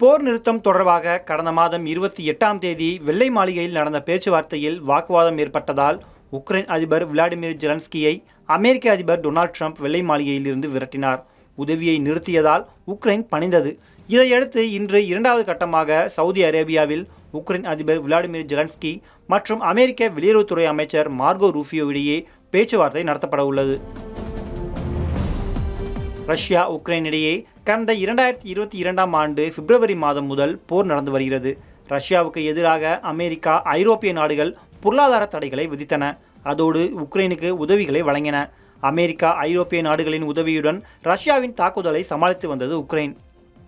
போர் நிறுத்தம் தொடர்பாக கடந்த மாதம் இருபத்தி எட்டாம் தேதி வெள்ளை மாளிகையில் நடந்த பேச்சுவார்த்தையில் வாக்குவாதம் ஏற்பட்டதால் உக்ரைன் அதிபர் விளாடிமிர் ஜெலன்ஸ்கியை அமெரிக்க அதிபர் டொனால்ட் ட்ரம்ப் வெள்ளை மாளிகையிலிருந்து விரட்டினார். உதவியை நிறுத்தியதால் உக்ரைன் பணிந்தது. இதையடுத்து இன்று இரண்டாவது கட்டமாக சவுதி அரேபியாவில் உக்ரைன் அதிபர் விளாடிமிர் ஜெலன்ஸ்கி மற்றும் அமெரிக்க வெளியுறவுத்துறை அமைச்சர் மார்கோ ரூஃபியோ இடையே பேச்சுவார்த்தை நடத்தப்பட உள்ளது ரஷ்யா உக்ரைன் இடையே கடந்த இரண்டாயிரத்தி இருபத்தி இரண்டாம் ஆண்டு பிப்ரவரி மாதம் முதல் போர் நடந்து வருகிறது. ரஷ்யாவுக்கு எதிராக அமெரிக்கா ஐரோப்பிய நாடுகள் பொருளாதார தடைகளை விதித்தன. அதோடு உக்ரைனுக்கு உதவிகளை வழங்கின. அமெரிக்கா ஐரோப்பிய நாடுகளின் உதவியுடன் ரஷ்யாவின் தாக்குதலை சமாளித்து வந்தது உக்ரைன்.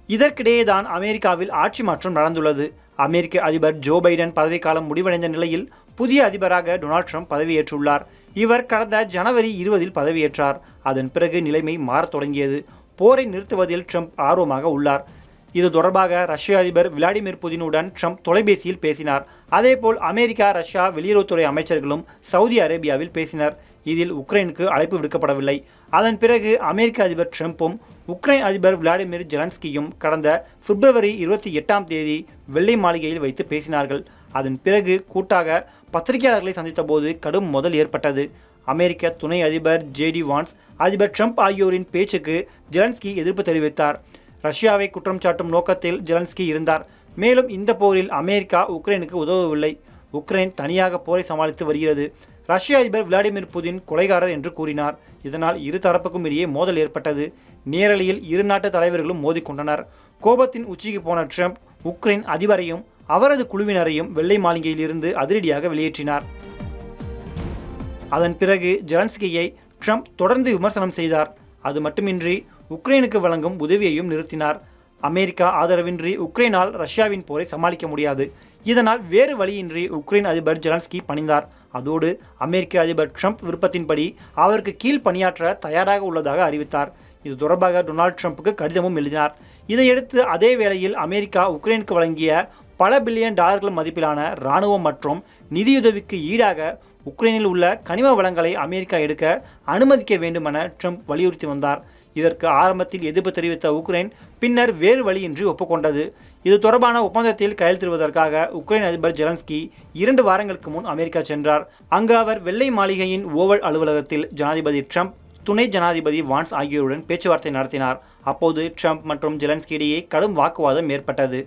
இதற்கிடையே தான் அமெரிக்காவில் ஆட்சி மாற்றம் நடந்துள்ளது. அமெரிக்க அதிபர் ஜோ பைடன் பதவிக்காலம் முடிவடைந்த நிலையில் புதிய அதிபராக டொனால்ட் ட்ரம்ப் பதவியேற்றுள்ளார். இவர் கடந்த ஜனவரி இருபதில் பதவியேற்றார். அதன் பிறகு நிலைமை மாறத் தொடங்கியது. போரை நிறுத்துவதில் ட்ரம்ப் ஆர்வமாக உள்ளார். இது தொடர்பாக ரஷ்ய அதிபர் விளாடிமிர் புதினுடன் ட்ரம்ப் தொலைபேசியில் பேசினார். அதேபோல் அமெரிக்கா ரஷ்யா வெளியுறவுத்துறை அமைச்சர்களும் சவுதி அரேபியாவில் பேசினர். இதில் உக்ரைனுக்கு அழைப்பு விடுக்கப்படவில்லை. அதன் பிறகு அமெரிக்க அதிபர் ட்ரம்ப்பும் உக்ரைன் அதிபர் விளாடிமிர் ஜெலன்ஸ்கியும் கடந்த பிப்ரவரி இருபத்தி எட்டாம் தேதி வெள்ளை மாளிகையில் வைத்து பேசினார்கள். அதன் பிறகு கூட்டாக பத்திரிகையாளர்களை சந்தித்தபோது கடும் மோதல் ஏற்பட்டது. அமெரிக்க துணை அதிபர் ஜேடி வான்ஸ் அதிபர் ட்ரம்ப் ஆகியோரின் பேச்சுக்கு ஜெலன்ஸ்கி எதிர்ப்பு தெரிவித்தார். ரஷ்யாவை குற்றம் சாட்டும் நோக்கத்தில் ஜெலன்ஸ்கி இருந்தார். மேலும் இந்த போரில் அமெரிக்கா உக்ரைனுக்கு உதவவில்லை. உக்ரைன் தனியாக போரை சமாளித்து வருகிறது. ரஷ்ய அதிபர் விளாடிமிர் புதின் கொலைகாரர் என்று கூறினார். இதனால் இரு தரப்புக்கும் இடையே மோதல் ஏற்பட்டது. நேரலையில் இரு நாட்டு தலைவர்களும் மோதிக்கொண்டனர். கோபத்தின் உச்சிக்கு போன ட்ரம்ப் உக்ரைன் அதிபரையும் அவரது குழுவினரையும் வெள்ளை மாளிகையிலிருந்து அதிரடியாக வெளியேற்றினார். அதன் பிறகு ஜெலன்ஸ்கியை ட்ரம்ப் தொடர்ந்து விமர்சனம் செய்தார். அது மட்டுமின்றி உக்ரைனுக்கு வழங்கும் உதவியையும் நிறுத்தினார். அமெரிக்கா ஆதரவின்றி உக்ரைனால் ரஷ்யாவின் போரை சமாளிக்க முடியாது. இதனால் வேறு வழியின்றி உக்ரைன் அதிபர் ஜெலன்ஸ்கி பணிந்தார். அதோடு அமெரிக்க அதிபர் ட்ரம்ப் விருப்பத்தின்படி அவருக்கு கீழ் பணியாற்ற தயாராக உள்ளதாக அறிவித்தார். இது தொடர்பாக டொனால்ட் ட்ரம்ப்புக்கு கடிதமும் எழுதினார். இதையடுத்து அதே வேளையில் அமெரிக்கா உக்ரைனுக்கு வழங்கிய பல பில்லியன் டாலர்கள் மதிப்பிலான இராணுவம் மற்றும் நிதியுதவிக்கு ஈடாக உக்ரைனில் உள்ள கனிம வளங்களை அமெரிக்கா எடுக்க அனுமதிக்க வேண்டுமென ட்ரம்ப் வலியுறுத்தி வந்தார். இதற்கு ஆரம்பத்தில் எதிர்ப்பு தெரிவித்த உக்ரைன் பின்னர் வேறு வழியின்றி ஒப்புக்கொண்டது. இது தொடர்பான ஒப்பந்தத்தில் கையெழுத்திடுவதற்காக உக்ரைன் அதிபர் ஜெலன்ஸ்கி இரண்டு வாரங்களுக்கு முன் அமெரிக்கா சென்றார். அங்கு அவர் வெள்ளை மாளிகையின் ஓவல் அலுவலகத்தில் ஜனாதிபதி ட்ரம்ப் துணை ஜனாதிபதி வான்ஸ் ஆகியோருடன் பேச்சுவார்த்தை நடத்தினார். அப்போது ட்ரம்ப் மற்றும் ஜெலன்ஸ்கி இடையே கடும் வாக்குவாதம் ஏற்பட்டது.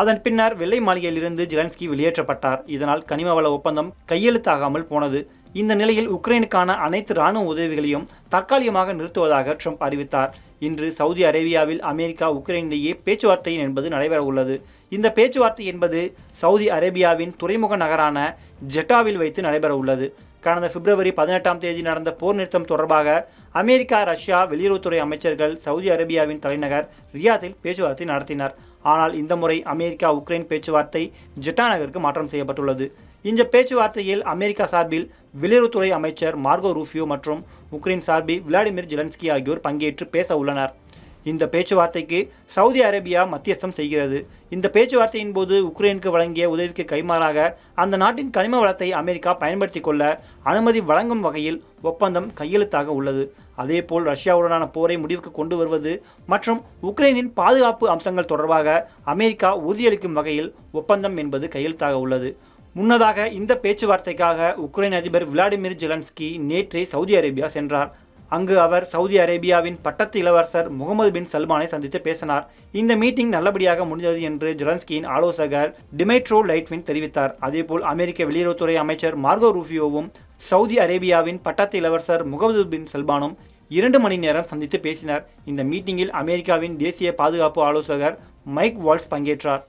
அதன் பின்னர் வெள்ளை மாளிகையிலிருந்து ஜெலன்ஸ்கி வெளியேற்றப்பட்டார். இதனால் கனிமவள ஒப்பந்தம் கையெழுத்தாகாமல் போனது. இந்த நிலையில் உக்ரைனுக்கான அனைத்து இராணுவ உதவிகளையும் தற்காலிகமாக நிறுத்துவதாக ட்ரம்ப் அறிவித்தார். இன்று சவுதி அரேபியாவில் அமெரிக்கா உக்ரைனிடையே பேச்சுவார்த்தை என்பது நடைபெற உள்ளது. இந்த பேச்சுவார்த்தை என்பது சவுதி அரேபியாவின் துறைமுக நகரான ஜெட்டாவில் வைத்து நடைபெற உள்ளது. கடந்த பிப்ரவரி பதினெட்டாம் தேதி நடந்த போர் நிறுத்தம் தொடர்பாக அமெரிக்கா ரஷ்யா வெளியுறவுத்துறை அமைச்சர்கள் சவுதி அரேபியாவின் தலைநகர் ரியாத்தில் பேச்சுவார்த்தை நடத்தினர். ஆனால் இந்த முறை அமெரிக்கா உக்ரைன் பேச்சுவார்த்தை ஜெட்டா நகருக்கு மாற்றம் செய்யப்பட்டுள்ளது. இந்த பேச்சுவார்த்தையில் அமெரிக்கா சார்பில் வெளியுறவுத்துறை அமைச்சர் மார்கோ ரூஃபியோ மற்றும் உக்ரைன் சார்பில் விளாடிமிர் ஜெலன்ஸ்கி ஆகியோர் பங்கேற்று பேச உள்ளனர். இந்த பேச்சுவார்த்தைக்கு சவுதி அரேபியா மத்தியஸ்தம் செய்கிறது. இந்த பேச்சுவார்த்தையின் போது உக்ரைனுக்கு வழங்கிய உதவிக்கு கைமாறாக அந்த நாட்டின் கனிம வளத்தை அமெரிக்கா பயன்படுத்தி கொள்ள அனுமதி வழங்கும் வகையில் ஒப்பந்தம் கையெழுத்தாக உள்ளது. அதேபோல் ரஷ்யாவுடனான போரை முடிவுக்கு கொண்டு வருவது மற்றும் உக்ரைனின் பாதுகாப்பு அம்சங்கள் தொடர்பாக அமெரிக்கா உறுதியளிக்கும் வகையில் ஒப்பந்தம் என்பது கையெழுத்தாக உள்ளது. முன்னதாக இந்த பேச்சுவார்த்தைக்காக உக்ரைன் அதிபர் விளாடிமிர் ஜெலன்ஸ்கி நேற்றே சவுதி அரேபியா சென்றார். அங்கு அவர் சவுதி அரேபியாவின் பட்டத்து இளவரசர் முகமது பின் சல்மானை சந்தித்து பேசினார். இந்த மீட்டிங் நல்லபடியாக முடிந்தது என்று ஜெலன்ஸ்கியின் ஆலோசகர் டிமைட்ரோ லைட்வின் தெரிவித்தார். அதேபோல் அமெரிக்க வெளியுறவுத்துறை அமைச்சர் மார்கோ ரூஃபியோவும் சவுதி அரேபியாவின் பட்டத்து இளவரசர் முகமது பின் சல்மானும் இரண்டு மணி நேரம் சந்தித்து பேசினர். இந்த மீட்டிங்கில் அமெரிக்காவின் தேசிய பாதுகாப்பு ஆலோசகர் மைக் வால்ஸ் பங்கேற்றார்.